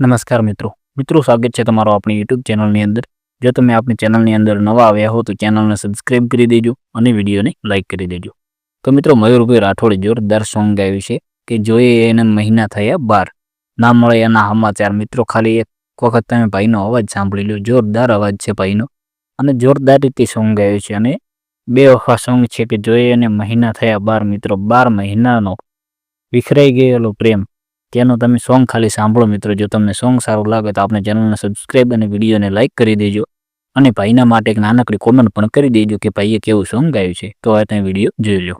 નમસ્કાર મિત્રો. મિત્રો, સ્વાગત છે તમારો આપણી યુટ્યુબ ચેનલની અંદર. જો તમે આપણી ચેનલની અંદર નવા આવ્યા હો તો ચેનલને સબસ્ક્રાઇબ કરી દેજો અને વિડીયોને લાઇક કરી દેજો. તો મિત્રો, મયુરભાઈ રાઠોડે જોરદાર સોંગ ગાયું છે કે જોઈએ એને મહિના થયા બાર. ના મળે એના સમાચાર. મિત્રો, ખાલી એક વખત તમે ભાઈનો અવાજ સાંભળી લો. જોરદાર અવાજ છે ભાઈનો. અને જોરદાર રીતે સોંગ ગાયું છે અને બે વખત સોંગ છે કે જોઈએ એને મહિના થયા બાર. મિત્રો, બાર મહિનાનો વિખરાઈ ગયેલો પ્રેમ. તેનું તમે સોંગ ખાલી સાંભળો મિત્રો. જો તમને સોંગ સારું લાગે તો આપણે ચેનલને સબસ્ક્રાઈબ અને વિડીયોને લાઇક કરી દેજો. અને ભાઈના માટે એક નાનકડી કોમેન્ટ પણ કરી દેજો કે ભાઈએ કેવું સોંગ ગાયું છે. તો આ તમે વીડિયો જોઈ લો